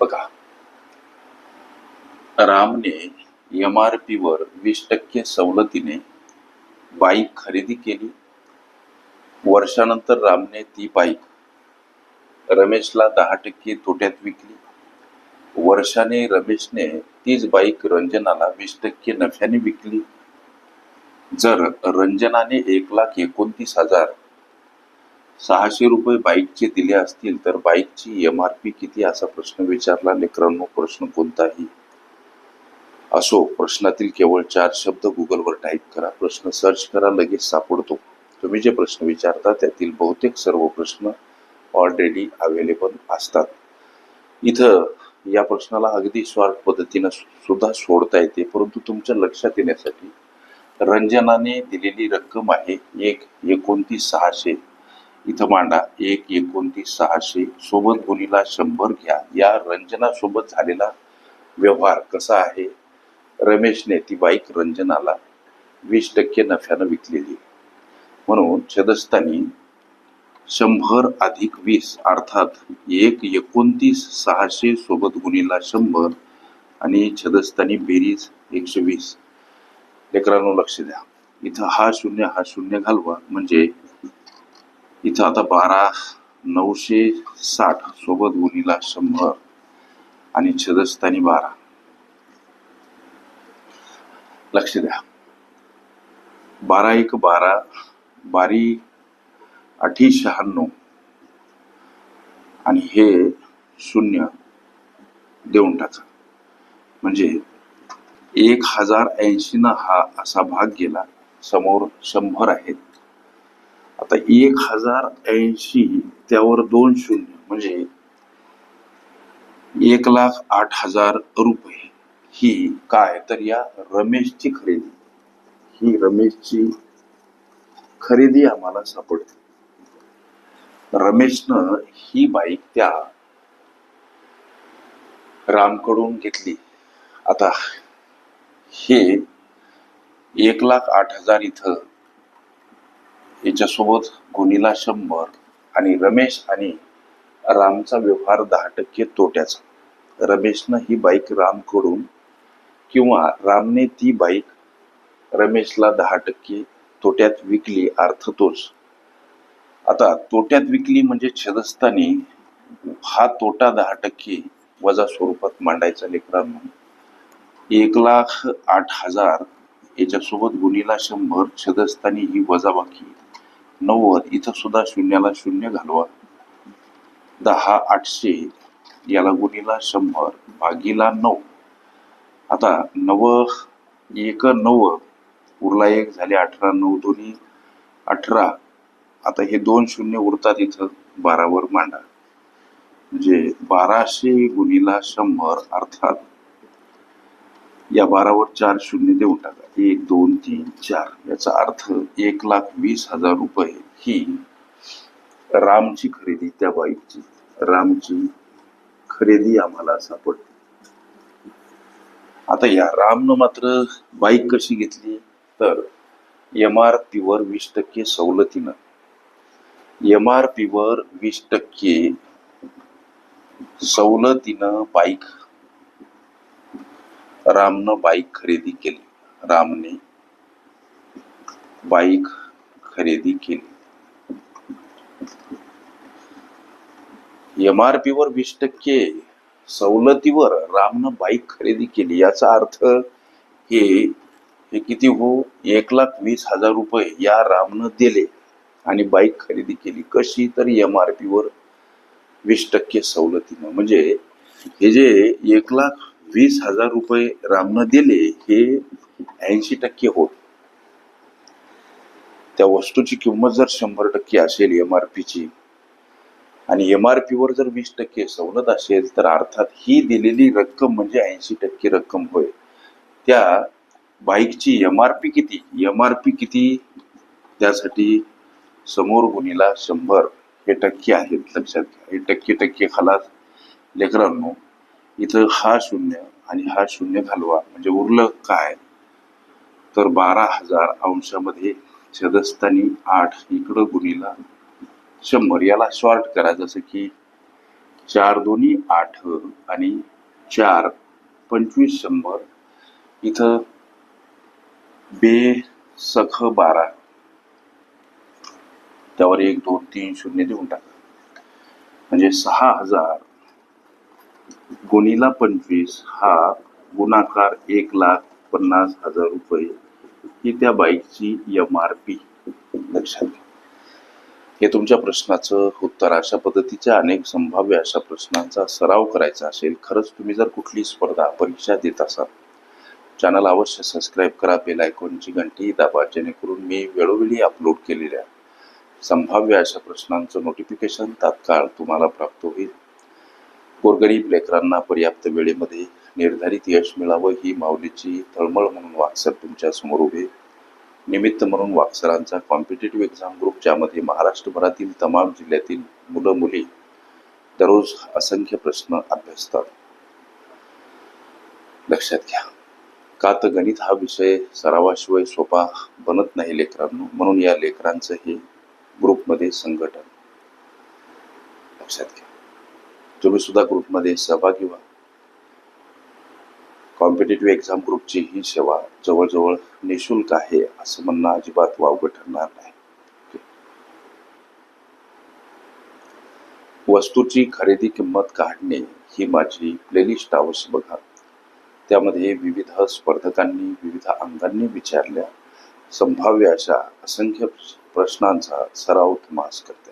बघा. रामने M R P वर वीस टक्के सवलतीने बाईक खरेदी केली. वर्षानंतर रामने ती बाईक रमेशला दहा टक्के तोट्यात विकली. वर्षाने रमेशने तीच बाईक रंजनाला वीस टक्के नफ्याने विकली. जर रंजनाने एक लाख एकोणतीस हजार सहाशे रुपये बाईकचे दिले असतील तर बाईकची एम आर पी किती? असा प्रश्न विचारला लेकरांनो प्रश्न कोणताही? असो प्रश्नातील केवळ चार शब्द गुगलवर टाईप करा. प्रश्न सर्च करा लगेच सापडतो. तुम्ही जे प्रश्न विचारता त्यातील बहुतेक सर्व प्रश्न ऑलरेडी अवेलेबल असतात. इथं या प्रश्नाला अगदी शॉर्ट पद्धतीनं सुद्धा सोडता येते परंतु तुमच्या लक्षात येण्यासाठी रंजनाने दिलेली रक्कम आहे एक एकोणतीस सहाशे. इथं मांडा. एक एकोणतीस सहाशे सोबत गुणीला शंभर घ्या. या रंजनासोबत झालेला व्यवहार कसा आहे? रमेशने ती बाईक रंजनाला वीस टक्के नफ्यानं विकलेली. म्हणून छदस्तानी शंभर अधिक वीस अर्थात एक एकोणतीस सहाशे सोबत गुणीला शंभर आणि छदस्तानी बेरीज एकशे वीस. लेकरांनो लक्ष द्या. इथं हा शून्य हा शून्य घालवा. म्हणजे इथं आता बारा नऊशे साठ सोबत गुणीला शंभर आणि छदस्थानी बारा. लक्ष द्या. बारा एक बारा बारी अठी शहाण्णव. आणि हे शून्य देऊन टाका म्हणजे एक हजार ऐंशी न हा असा भाग गेला. समोर शंभर आहेत. आता एक हजार ऐंशी त्यावर दोन शून्य म्हणजे एक लाख आठ हजार रुपये. ही काय? तर या रमेशची खरेदी. ही रमेशची खरेदी आम्हाला सापडते. रमेशनं ही बाईक त्या रामकडून घेतली. आता हे एक लाख आठ हजार इथं याच्यासोबत गुणीला शंभर आणि रमेश आणि रामचा व्यवहार दहा टक्के तोट्याचा. रमेशनं ही बाईक रामकडून किंवा रामने ती बाईक रमेशला दहा टक्के तोट्यात विकली अर्थ तोच. आता तोट्यात विकली म्हणजे छेदस्थानी हा तोटा दहा टक्के वजा स्वरूपात मांडायचा लेकरांनो. एक लाख आठ हजार याच्यासोबत गुणीला शंभर छदस्थानी ही वजाबाकी. नव्वद इथं सुद्धा शून्याला शून्य घालवा. दहा आठशे याला गुणीला शंभर भागीला नऊ. आता नव एक नव उरला एक झाले अठरा नऊ दोन्ही अठरा. आता हे दोन शून्य उरतात इथं बारावर मांडा. म्हणजे बाराशे गुणीला शंभर अर्थात या बारावर चार शून्य देऊन टाका एक दोन तीन चार. याचा अर्थ एक लाख वीस हजार रुपये ही रामची खरेदी त्या बाईकची रामची खरेदी आम्हाला सापडते. आता या रामनं मात्र बाईक कशी घेतली? तर एम आर पीवर वीस टक्के सवलतीनं. एम आर पीवर वीस टक्के सवलतीनं बाईक रामनं बाईक खरेदी केली. रामने बाईक खरेदी केली. एम आर पीवर वीस टक्के सवलतीवर रामनं बाईक खरेदी केली. याचा अर्थ हे हे किती हो? एक लाख वीस हजार रुपये या रामनं दिले आणि बाईक खरेदी केली. कशी तर एम आर पीवर वीस टक्के सवलतीनं. म्हणजे हे जे एक लाख वीस हजार रुपये रामनं दिले हे ऐंशी टक्के होत. त्या वस्तूची किंमत जर शंभर टक्के असेल एम आर पीची आणि एम आर पीवर जर वीस टक्के सवलत असेल तर अर्थात ही दिलेली रक्कम म्हणजे ऐंशी टक्के रक्कम होय. त्या बाईकची एम आर पी किती? एम आर पी किती? त्यासाठी समोर गुणीला शंभर हे टक्के आहेत लक्षात घ्या. हे टक्के टक्के खालात लेकरांनो इथं हा शून्य आणि हा शून्य घालवा. म्हणजे उरलं काय? तर बारा हजार अंशामध्ये छदस्थानी आठ इकडं गुणीला शंभर. याला शॉर्ट करा जसं की चार दोन्ही आठ आणि चार पंचवीस शंभर. इथं बे सख बारा. त्यावर एक दोन तीन शून्य देऊन टाका. म्हणजे सहा हजार गुणीला पंचवीस हा गुणाकार एक लाख पन्नास हजार रुपये ही त्या बाईकची एम आर पी लक्षात घ्या. हे तुमच्या प्रश्नाचं उत्तर अशा पद्धतीच्या अनेक संभाव्य अशा प्रश्नांचा सराव करायचा असेल खरंच तुम्ही जर कुठली स्पर्धा परीक्षा देत असाल चॅनल अवश्य सबस्क्राईब करा बेल आयकॉनची घंटी दाबा जेणेकरून मी वेळोवेळी अपलोड केलेल्या संभाव्य अशा प्रश्नांचं नोटिफिकेशन तात्काळ तुम्हाला प्राप्त होईल. गोरगरीब लेकरांना पर्याप्त वेळेमध्ये निर्धारित यश मिळावं ही माऊलीची तळमळ म्हणून वाक्सर तुमच्यासमोर उभे. निमित्त म्हणून वाक्सरांचा कॉम्पिटेटिव्ह एक्झाम ग्रुप ज्यामध्ये महाराष्ट्रभरातील तमाम जिल्ह्यातील मुलं मुली दररोज असंख्य प्रश्न अभ्यासतात. लक्षात घ्या का तर गणित हा विषय सरावाशिवाय सोपा बनत नाही लेकरांनो म्हणून या लेकरांचं हे ग्रुपमध्ये संघटन. लक्षात घ्या. तुम्ही सुद्धा ग्रुपमध्ये सहभागी व्हा. कॉम्पिटेटिव्ह एक्झाम ग्रुपची ही सेवा जवळजवळ निशुल्क आहे असं म्हणणं अजिबात वावगं ठरणार नाही. वस्तूची खरेदी किंमत काढणे ही माझी प्लेलिस्ट अवश्य बघा. त्यामध्ये विविध स्पर्धकांनी विविध अंगांनी विचारल्या. संभाव्य अशा असंख्य प्रश्नांचा सराव तुम्हाला करते.